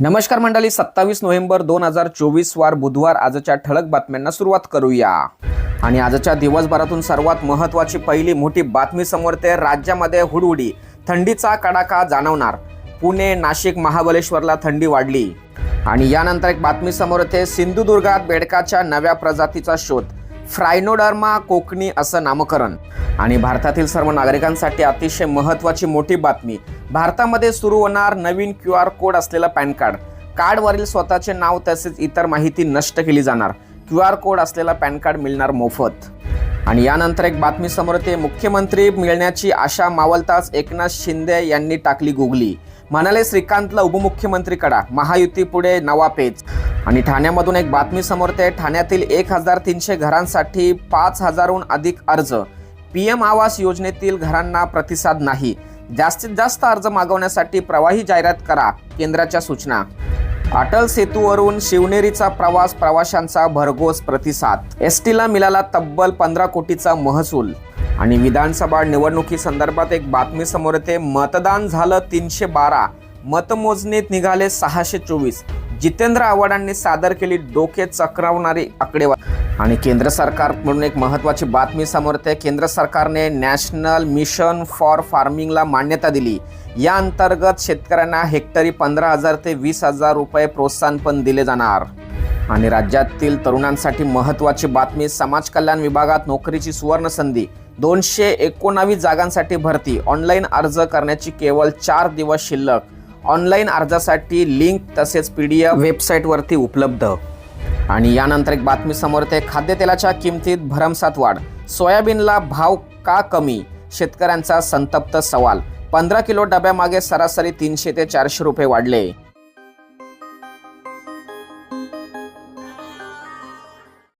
नमस्कार मंडळी सत्तावीस नोव्हेंबर दोन हजार चोवीस वार बुधवार आजच्या ठळक बातम्यांना सुरुवात करूया. आणि आजच्या दिवसभरातून सर्वात महत्त्वाची पहिली मोठी बातमी समोर ते राज्यामध्ये हुडहुडी थंडीचा कडाका जाणवणार. पुणे नाशिक महाबलेश्वरला थंडी वाढली. आणि यानंतर एक बातमी समोर येते सिंधुदुर्गात बेडकाच्या नव्या प्रजातीचा शोध. फ्रायनोडर्मा कोकणी असं नामकरण. आणि भारतातील सर्व नागरिकांसाठी अतिशय महत्त्वाची मोठी बातमी. भारतामध्ये सुरू होणार नवीन क्यू आर कोड असलेलं पॅन कार्ड. कार्डवरील स्वतःचे नाव तसेच इतर माहिती नष्ट केली जाणार. क्यू आर कोड असलेला पॅन कार्ड मिळणार मोफत. आणि यानंतर एक बातमी समोर येते. मुख्यमंत्री मिळण्याची आशा मावलताच एकनाथ शिंदे यांनी टाकली गुगली. म्हणाले श्रीकांतला उपमुख्यमंत्री कडा महायुती पुढे नवा पेच. आणि ठाण्यामधून एक बातमी समोर ते ठाण्यातील एक हजार तीनशे घरांसाठी पाच हजारहून अधिक अर्ज. पी एम आवास योजनेतील घरांना प्रतिसाद नाही. जास्तीत जास्त अर्ज मागवण्यासाठी प्रवाही जाहिरात करा केंद्राच्या सूचना. अटल सेतूवरून शिवनेरीचा प्रवास प्रवाशांचा भरघोस प्रतिसाद. एस टीला मिळाला तब्बल पंधरा कोटीचा महसूल. आणि विधानसभा निवडणुकीसंदर्भात एक बातमी समोर येते मतदान झालं तीनशे बारा मतमोजणीत निघाले सहाशे चोवीस. जितेंद्र आव्हाडांनी सादर केली डोके चक्रावणारी आकडेवारी. आणि केंद्र सरकार म्हणून एक महत्त्वाची बातमी समोर येते. केंद्र सरकारने नॅशनल मिशन फॉर फार्मिंगला मान्यता दिली. या अंतर्गत शेतकऱ्यांना हेक्टरी पंधरा हजार ते वीस हजार रुपये प्रोत्साहन पण दिले जाणार. आणि राज्यातील तरुणांसाठी महत्त्वाची बातमी समाज कल्याण विभागात नोकरीची सुवर्ण संधी दोनशे एकोणावीस जागांसाठी भरती ऑनलाईन अर्ज करण्याची केवळ चार दिवस शिल्लक ऑनलाईन अर्जासाठी लिंक तसेच पी डी एफ वेबसाईटवरती उपलब्ध. आणि यानंतर एक बातमी समोर येते. खाद्यतेलाच्या किमतीत भरमसात वाढ. सोयाबीनला भाव का कमी? शेतकऱ्यांचा संतप्त सवाल. पंधरा किलो डब्यामागे सरासरी तीनशे ते चारशे रुपये वाढले.